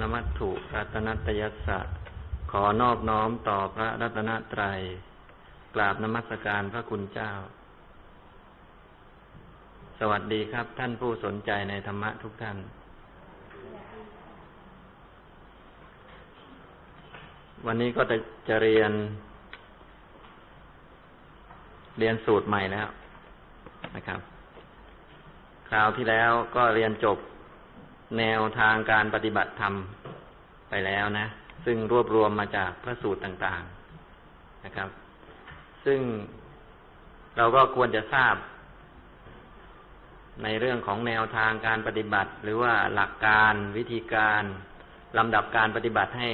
นมัตถุรัตนัตยัสสะขอนอบน้อมต่อพระรัตนตรัย กราบนมัสการพระคุณเจ้า สวัสดีครับ ท่านผู้สนใจในธรรมะทุกท่าน วันนี้ก็จะจะเรียน เรียนสูตรใหม่แล้วนะครับ คราวที่แล้วก็เรียนจบ แนวทางการปฏิบัติธรรมไปแล้วนะ ซึ่งรวบรวมมาจากพระสูตรต่างๆนะครับ ซึ่งเราก็ควรจะทราบ ในเรื่องของแนวทางการปฏิบัติ หรือว่าหลักการวิธีการลำดับการปฏิบัติให้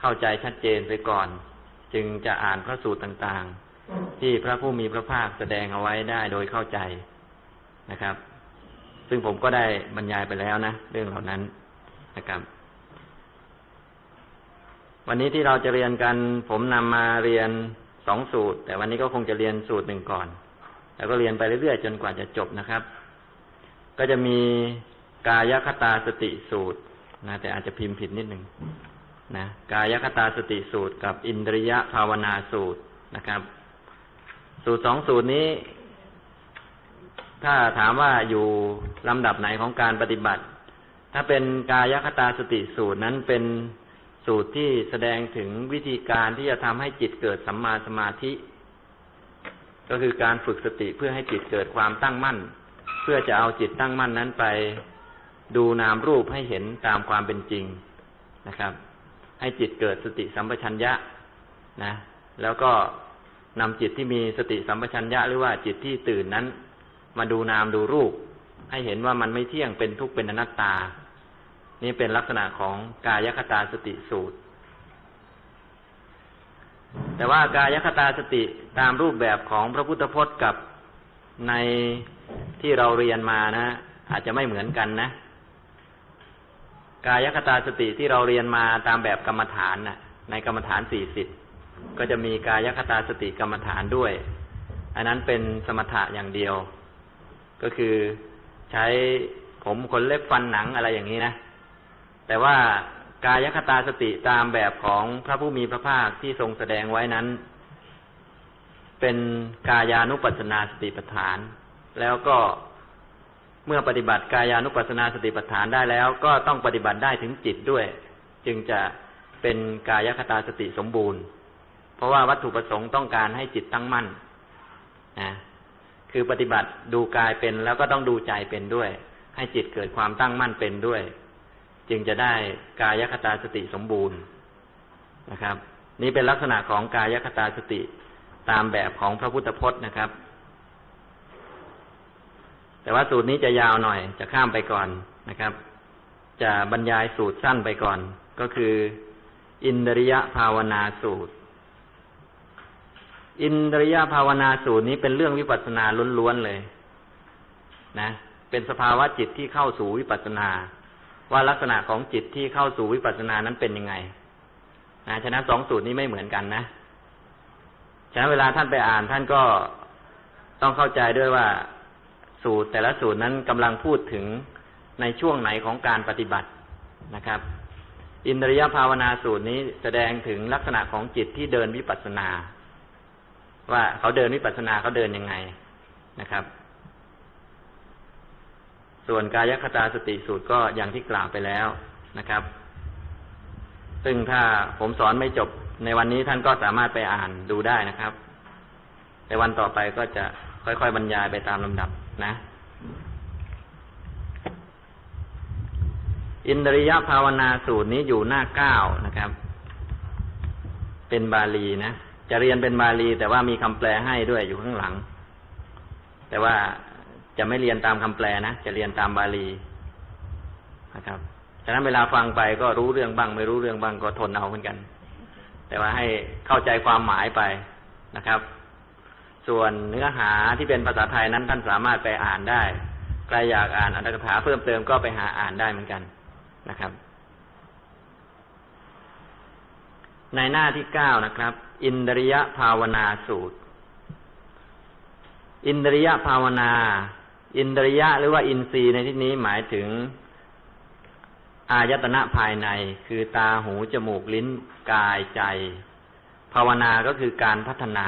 เข้าใจชัดเจนไปก่อน จึงจะอ่านพระสูตรต่างๆ ที่พระผู้มีพระภาคแสดงเอาไว้ได้โดยเข้าใจนะครับ ซึ่งผมก็ได้บรรยายไปแล้วนะ เรื่องเหล่านั้นนะครับ วันนี้ที่เราจะเรียนกัน ผมนำมาเรียนสองสูตร แต่วันนี้ก็คงจะเรียนสูตรหนึ่งก่อน แล้วก็เรียนไปเรื่อยๆจนกว่าจะจบนะครับ ก็จะมีกายคตาสติสูตรนะแต่อาจจะพิมพ์ผิดนิดหนึ่งนะกายคตาสติสูตรกับอินทรียภาวนาสูตรนะครับ สูตรสองสูตรนี้ ถ้าถามว่าอยู่ลำดับไหนของการปฏิบัติ ถ้าเป็นกายคตาสติสูตรนั้นเป็นสูตรที่แสดงถึงวิธีการที่จะทำให้จิตเกิดสัมมาสมาธิ ก็คือการฝึกสติเพื่อให้จิตเกิดความตั้งมั่น เพื่อจะเอาจิตตั้งมั่นนั้นไปดูนามรูปให้เห็นตามความเป็นจริงนะครับ ให้จิตเกิดสติสัมปชัญญะนะ แล้วก็นำจิตที่มีสติสัมปชัญญะหรือว่าจิตที่ตื่นนั้น มาดูนามดูรูป ให้เห็นว่ามันไม่เที่ยงเป็นทุกข์เป็นอนัตตา นี่เป็นลักษณะของกายคตาสติสูตร แต่ว่ากายคตาสติตามรูปแบบของพระพุทธพจน์กับในที่เราเรียนมานะ อาจจะไม่เหมือนกันนะ กายคตาสติที่เราเรียนมาตามแบบกรรมฐานนะ่ะ ในกรรมฐานสี่สิบก็จะมีกายคตาสติกรรมฐานด้วย อันนั้นเป็นสมถะอย่างเดียว ก็คือใช้ผมขนเล็บฟันหนังอะไรอย่างนี้นะ แต่ว่ากายคตาสติตามแบบของพระผู้มีพระภาคที่ทรงแสดงไว้นั้น เป็นกายานุปัสนาสติปัฏฐาน แล้วก็เมื่อปฏิบัติกายานุปัสนาสติปัฏฐานได้แล้ว ก็ต้องปฏิบัติได้ถึงจิตด้วย จึงจะเป็นกายคตาสติสมบูรณ์ เพราะว่าวัตถุประสงค์ต้องการให้จิตตั้งมั่นนะ คือปฏิบัติดูกายเป็นแล้วก็ต้องดูใจเป็นด้วย ให้จิตเกิดความตั้งมั่นเป็นด้วย จึงจะได้กายคตาสติสมบูรณ์นะครับ นี่เป็นลักษณะของกายคตาสติตามแบบของพระพุทธพจน์นะครับ แต่ว่าสูตรนี้จะยาวหน่อย จะข้ามไปก่อนนะครับ จะบรรยายสูตรสั้นไปก่อน ก็คือ อินทริยภาวนาสูตร อินทรียภาวนาสูตรนี้เป็นเรื่องวิปัสสนาล้วนๆเลยนะ เป็นสภาวะจิตที่เข้าสู่วิปัสสนา ว่าลักษณะของจิตที่เข้าสู่วิปัสสนานั้นเป็นยังไงนะฉะนั้นสองสูตรนี้ไม่เหมือนกันนะฉะนั้นเวลาท่านไปอ่านท่านก็ต้องเข้าใจด้วยว่า สูตรแต่ละสูตรนั้นกำลังพูดถึงในช่วงไหนของการปฏิบัตินะครับ อินทรียภาวนาสูตรนี้แสดงถึงลักษณะของจิตที่เดินวิปัสสนา ว่าเขาเดินวิปัสสนาเขาเดินยังไงนะครับ ส่วนกายคตาสติสูตรก็อย่างที่กล่าวไปแล้วนะครับ ซึ่งถ้าผมสอนไม่จบในวันนี้ท่านก็สามารถไปอ่านดูได้นะครับแต่วันต่อไปก็จะค่อยๆบรรยายไปตามลำดับนะ อินทริยภาวนาสูตรนี้อยู่หน้าเก้านะครับ เป็นบาลีนะ จะเรียนเป็นบาลี แต่ว่ามีคำแปลให้ด้วยอยู่ข้างหลัง แต่ว่าจะไม่เรียนตามคำแปลนะ จะเรียนตามบาลีนะครับฉะนั้นเวลาฟังไปก็รู้เรื่องบ้าง ไม่รู้เรื่องบ้างก็ทนเอาเหมือนกัน แต่ว่าให้เข้าใจความหมายไปนะครับ ส่วนเนื้อหาที่เป็นภาษาไทยนั้นท่านสามารถไปอ่านได้ใครอยากอ่านอัตถกถาเพิ่มเติมก็ไปหาอ่านได้เหมือนกันนะครับ ในหน้าที่เก้านะครับ อินทริยภาวนาสูตร อินทริยภาวนา อินทริยะหรือว่าอินทรีย์ในที่นี้หมายถึงออายตนะภายใน คือตาหูจมูกลิ้นกายใจ ภาวนาก็คือการพัฒนา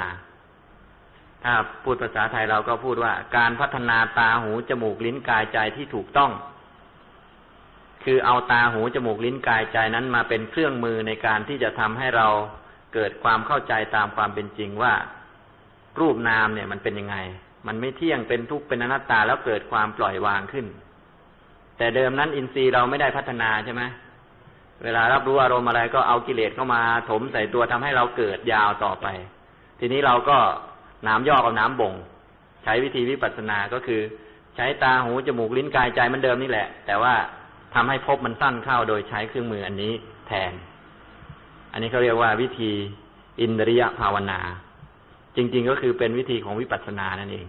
ถ้าพูดภาษาไทยเราก็พูดว่า การพัฒนาตาหูจมูกลิ้นกายใจที่ถูกต้อง คือเอาตาหูจมูกลิ้นกายใจนั้นมาเป็นเครื่องมือในการที่จะทำให้เรา เกิดความเข้าใจตามความเป็นจริงว่า รูปนามเนี่ย มันเป็นยังไง มันไม่เที่ยงเป็นทุกข์เป็นอนัตตาแล้วเกิดความปล่อยวางขึ้น แต่เดิมนั้นอินทรีย์เราไม่ได้พัฒนาใช่ไหมเวลารับรู้อารมณ์อะไรก็เอากิเลสเข้ามา ถมใส่ตัวทำให้เราเกิดยาวต่อไป ทีนี้เราก็น้ำย่อกับน้ำบ่ง ใช้วิธีวิปัสสนาก็คือ ใช้ตาหูจมูกลิ้นกายใจมันเดิมนี่แหละ แต่ว่าทำให้พบมันสั้นเข้าโดยใช้เครื่องมืออันนี้แทน อันนี้เขาเรียกว่าวิธีอินทรียภาวนา จริง ๆ ก็คือเป็นวิธีของวิปัสสนานั่นเอง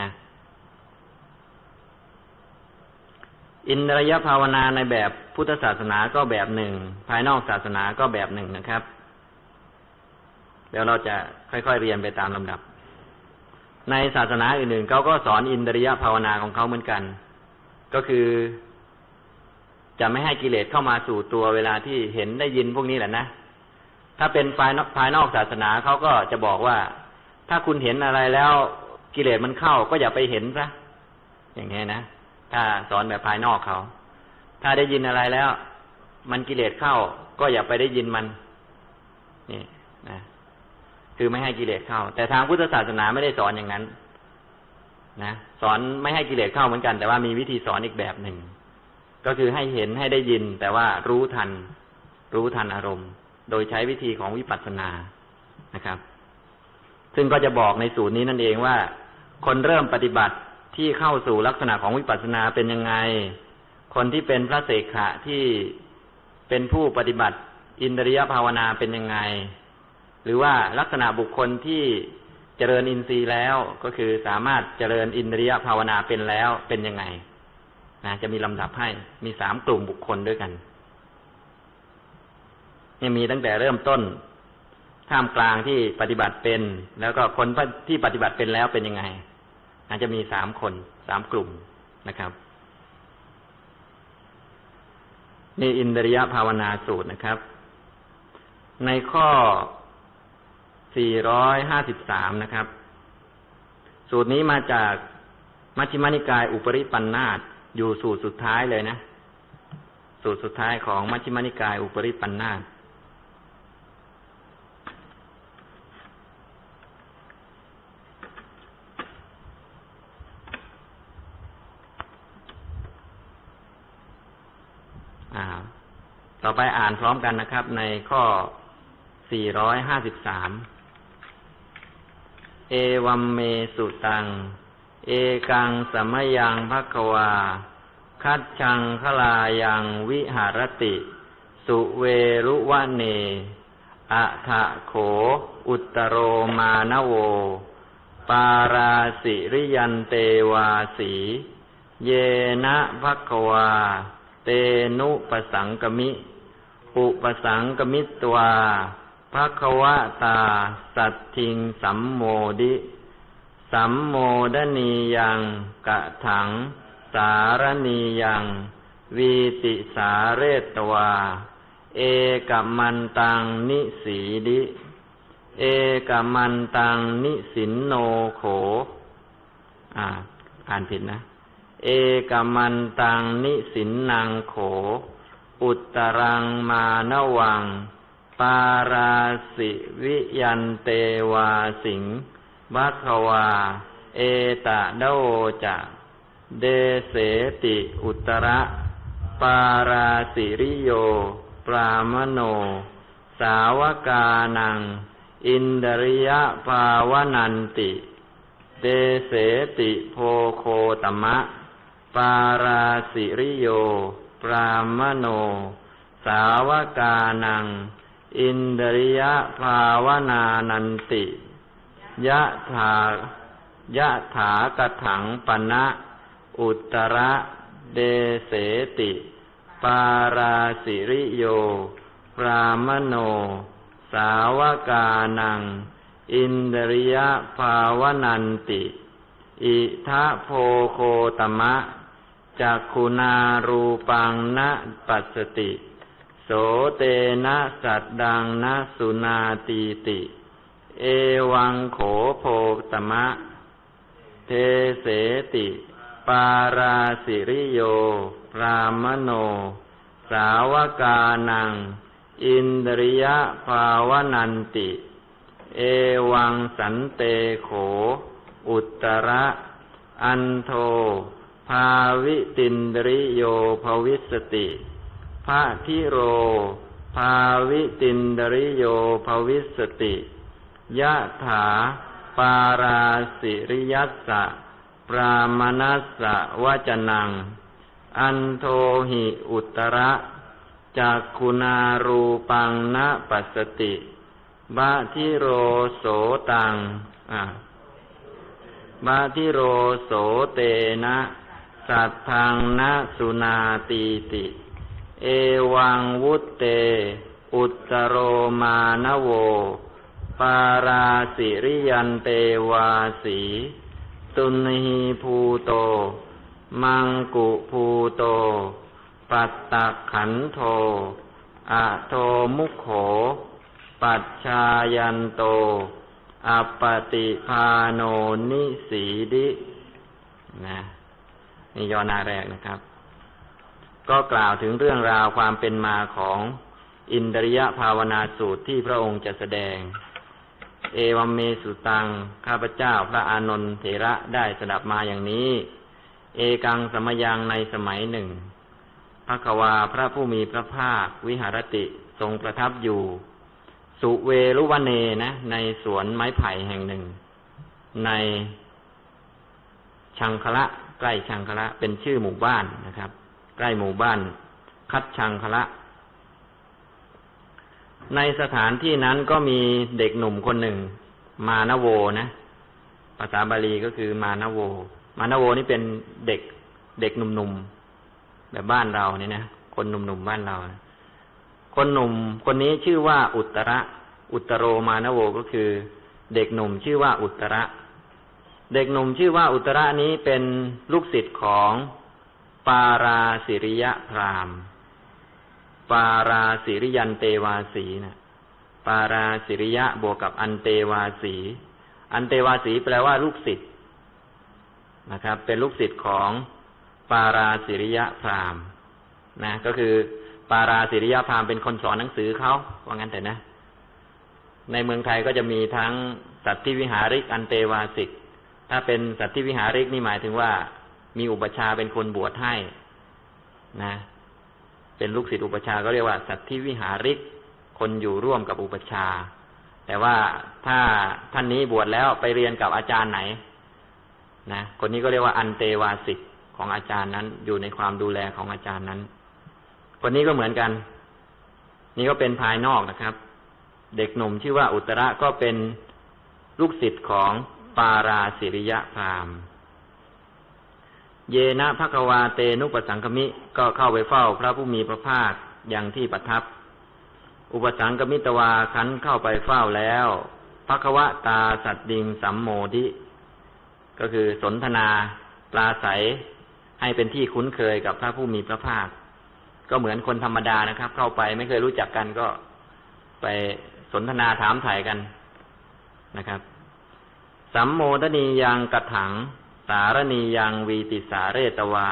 นะ อินทรียภาวนาในแบบพุทธศาสนาก็แบบหนึ่ง ภายนอกศาสนาก็แบบหนึ่งนะครับเดี๋ยวเราจะค่อยๆเรียนไปตามลำดับ ในศาสนาอื่นๆเขาก็สอนอินทรียภาวนาของเขาเหมือนกัน ก็คือจะไม่ให้กิเลสเข้ามาสู่ตัวเวลาที่เห็นได้ยินพวกนี้แหละนะ ถ้าเป็นภายนภายนอกศาสนาเขาก็จะบอกว่า ถ้าคุณเห็นอะไรแล้วกิเลสมันเข้าก็อย่าไปเห็นซะอย่างนี้นะถ้าสอนแบบภายนอกเขาถ้าได้ยินอะไรแล้ว มันกิเลสเข้า ก็อย่าไปได้ยินมัน นี่นะคือไม่ให้กิเลสเข้า แต่ทางพุทธศาสนาไม่ได้สอนอย่างนั้น นะสอนไม่ให้กิเลสเข้าเหมือนกัน แต่ว่ามีวิธีสอนอีกแบบหนึ่ง ก็คือให้เห็นให้ได้ยิน แต่ว่ารู้ทัน รู้ทันอารมณ์ โดยใช้วิธีของวิปัสสนานะครับ ซึ่งก็จะบอกในสูตรนี้นั่นเองว่า คนเริ่มปฏิบัติที่เข้าสู่ลักษณะของวิปัสสนาเป็นยังไง คนที่เป็นพระเสกขะที่เป็นผู้ปฏิบัติอินทรียภาวนาเป็นยังไง หรือว่าลักษณะบุคคลที่เจริญอินทรีย์แล้วก็คือสามารถเจริญอินทรียภาวนาเป็นแล้วเป็นยังไงนะจะมีลำดับให้มีสามกลุ่มบุคคลด้วยกัน นี่มีตั้งแต่เริ่มต้น ท่ามกลางที่ปฏิบัติเป็น แล้วก็คนที่ปฏิบัติเป็นแล้วเป็นยังไง อาจจะมีสามคนสามกลุ่มนะครับ นี่อินทรียภาวนาสูตรนะครับ ในข้อ 453 นะครับ สูตรนี้มาจากมัชฌิมานิกายอุปริปันธาตอยู่สูตรสุดท้ายเลยนะ สูตรสุดท้ายของมัชฌิมานิกายอุปริปันธาตต่อ ไปอ่านพร้อมกันนะครับ ในข้อ 453 เอวัมเมสุตัง เอกังสมยังภควา คัดชังคลายังวิหารติ สุเวรุวะเนอะทะโข อุตโรมานโว ปาราสิริยันเตวาสี เยนะภควา เตนุปสังกมิ อุปสังกมิตวาภควตา สัตทิง สัมโมดิ สัมโมดนียังกะถัง สารณียัง วีติสาเรตวา เอกมันตังนิสีดิ เอกมันตังนิสินโนโข อ่า อ่านผิดนะ เอกมันตังนิสินนางโข อุตรังมานวัง ปาราสิวิยันเตวาสิงวัควา เอตะโดจะเดเสติอุตระ ปาราสิริโย ปรามโน สาวกานัง อินดริยภาวนันติ เดเสติโพโคตมะ ปาราสิริโย รามโน สาวกานัง อินเดริยภาวนานันติ ยะถายะถากถังปณะอุตระเดเสติ ปาราสิริโยปรามโน สาวกานัง อินเดริยภาวนันติ อิทะโพโคตมะ จักขุนารูปังนะปัสสติ โสเตนะสัตดังนะสุนาตีติ เอวังโขโพตมะ เทเสติ ปาราสิริโย พรามโน สาวกานัง อินดริยภาวนันติ เอวังสันเตโข อุตระ อันโท ภาวิตินดริโยภวิสติพระทิโร ภาวิตินดริโยภวิสติ ยะถา ปาราสิริยัสสะ ปรามนัสสะวจนัง อันโทหิอุตระจักคุณารูปังนะปัสติบาทิโรโสตังบาทิโรโสเตนะ สัทธังนะสุนาตีติ เอวังวุตเต อุตโรมานโว ปาราสิริยันเตวาสี ตุนหีภูโต มังกุภูโต ปัตตะขันโทอะโทมุขโข ปัจชายันโตอปปติพาโนนิสีดิ นะ นี่ย่อหน้าแรกนะครับ ก็กล่าวถึงเรื่องราวความเป็นมาของอินทริยภาวนาสูตรที่พระองค์จะแสดง เอวัมเมสุตัง ข้าพเจ้าพระอานนทเถระได้สดับมาอย่างนี้ เอกังสมยังในสมัยหนึ่งพระควาพระผู้มีพระภาค วิหารติทรงประทับอยู่ สุเวรุวเนนะ ในสวนไม้ไผ่แห่งหนึ่ง ในชังคละ ใกล้ชังคละเป็นชื่อหมู่บ้านนะครับ ใกล้หมู่บ้าน คัดชังคละ ในสถานที่นั้นก็มีเด็กหนุ่มคนหนึ่ง มานโวนะภาษาบาลีก็คือมานโว มานโวนี่เป็นเด็กเด็กหนุ่มๆแบบบ้านเราเนี่ยนะคนหนุ่มๆบ้านเรานะคนหนุ่มคนนี้ชื่อว่าอุตระ อุตโรมานโวก็คือ เด็กหนุ่มชื่อว่าอุตระ เด็กหนุ่มชื่อว่าอุตระนี้เป็นลูกศิษย์ของปาราสิริยพรามปาราสิริยันเตวาสีนะปาราสิริยะบวกกับอันเตวาสี อันเตวาสีแปลว่าลูกศิษย์นะครับ เป็นลูกศิษย์ของปาราสิริยะพรามนะ ก็คือ ปาราสิริยะพรามเป็นคนสอนหนังสือเขาว่างั้นแต่นะ ในเมืองไทยก็จะมีทั้งสัตว์ที่วิหาริกอันเตวาสิก ถ้าเป็นสัตว์ที่วิหาริกนี่หมายถึงว่า มีอุปชาเป็นคนบวชให้นะ เป็นลูกศิษย์อุปชาก็เรียกว่า สัตว์ที่วิหาริก คนอยู่ร่วมกับอุปชา แต่ว่าถ้าท่านนี้บวชแล้วไปเรียนกับอาจารย์ไหน นะ คนนี้ก็เรียกว่าอันเตวาสิกของอาจารย์นั้น อยู่ในความดูแลของอาจารย์นั้น คนนี้ก็เหมือนกัน นี่ก็เป็นภายนอกนะครับ เด็กหนุ่มชื่อว่าอุตระก็เป็นลูกศิษย์ของ ปาราสิริยะพราม เยนะภควาเตนุปสังคมิ ก็เข้าไปเฝ้าพระผู้มีพระภาคอย่างที่ประทับ อุปสังคมิตวาคันเข้าไปเฝ้าแล้วภควตาสัตดิงสัมโมทิ ก็คือสนทนาปลาใสให้เป็นที่คุ้นเคยกับพระผู้มีพระภาค ก็เหมือนคนธรรมดานะครับ เข้าไปไม่เคยรู้จักกันก็ไปสนทนาถามถ่ายกันนะครับ สัมโมทนียังกระถัง สารณียังวีติสาเรตวา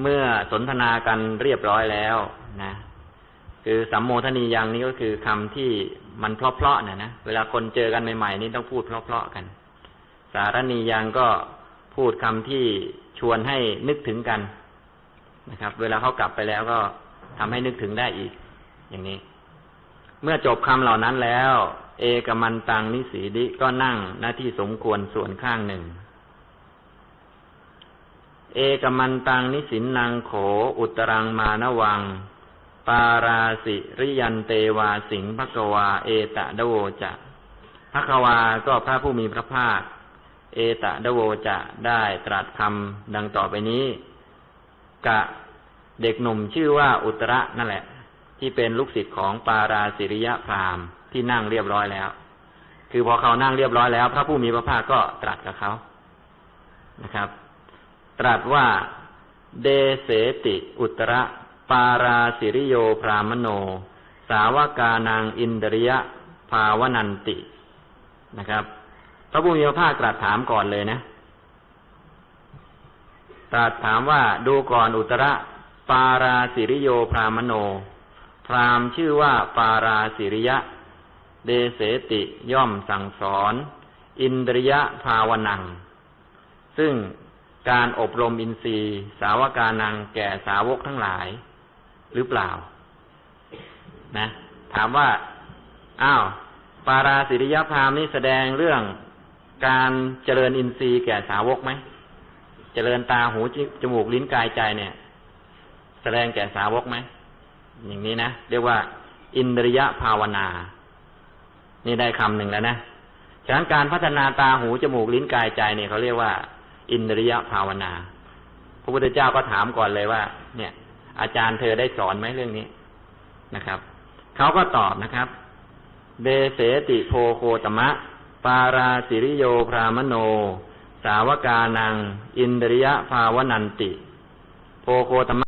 เมื่อสนทนากันเรียบร้อยแล้วนะ คือสัมโมทนียังนี้ก็คือคำที่มันเพราะๆนะนะเวลาคนเจอกันใหม่ๆนี่ต้องพูดเพราะๆกัน สารณียังก็พูดคำที่ชวนให้นึกถึงกันนะครับ เวลาเขากลับไปแล้วก็ทำให้นึกถึงได้อีก อย่างนี้ เมื่อจบคำเหล่านั้นแล้ว เอกมันตังนิสีดิก็นั่งหน้าที่สมควรส่วนข้างหนึ่ง เอกมันตังนิสินนางโข อุตรังมานวัง ปาราสิริยันเตวาสิงภควา เอตะดโวจะภควาก็พระผู้มีพระภาค เอตะดโวจะได้ตรัสคำดังต่อไปนี้ กะเด็กหนุ่มชื่อว่าอุตระนั่นแหละ ที่เป็นลูกศิษย์ของปาราสิริยะพราม ที่นั่งเรียบร้อยแล้ว คือพอเขานั่งเรียบร้อยแล้ว พระผู้มีพระภาคก็ตรัสกับเขานะครับ ตรัสว่าเดเสติอุตระ ปาราสิริโยพรามโน สาวกานางอินเดริยะ ภาวนันตินะครับ พระผู้มีพระภาคตรัสถามก่อนเลยนะตรัสถามว่าดูก่อนอุตระ ปาราสิริโยพรามโน พรามชื่อว่าปาราสิริยะ เดเสติย่อมสั่งสอน อินเดริยะภาวนัง ซึ่งการอบรมอินทรีย์ สาวกานังแก่สาวกทั้งหลาย หรือเปล่า นะ ถามว่า อ้าว ปาราสิริยพามนี่แสดงเรื่องการเจริญอินทรีย์แก่สาวกไหม เจริญตาหูจมูกลิ้นกายใจเนี่ย แสดงแก่สาวกไหม อย่างนี้นะ เรียกว่า อินทริยภาวนา นี่ได้คำหนึ่งแล้วนะฉะนั้นการพัฒนาตาหูจมูกลิ้นกายใจเนี่ยเขาเรียกว่า อินทริยภาวนา พระพุทธเจ้าก็ถามก่อนเลยว่า เนี่ย อาจารย์เธอได้สอนไหมเรื่องนี้นะครับเขาก็ตอบนะครับเดเสติโพโคตมะ ปาราสิริโยพรามโน สาวกานัง อินทริยภาวนันติ โพโคตมะ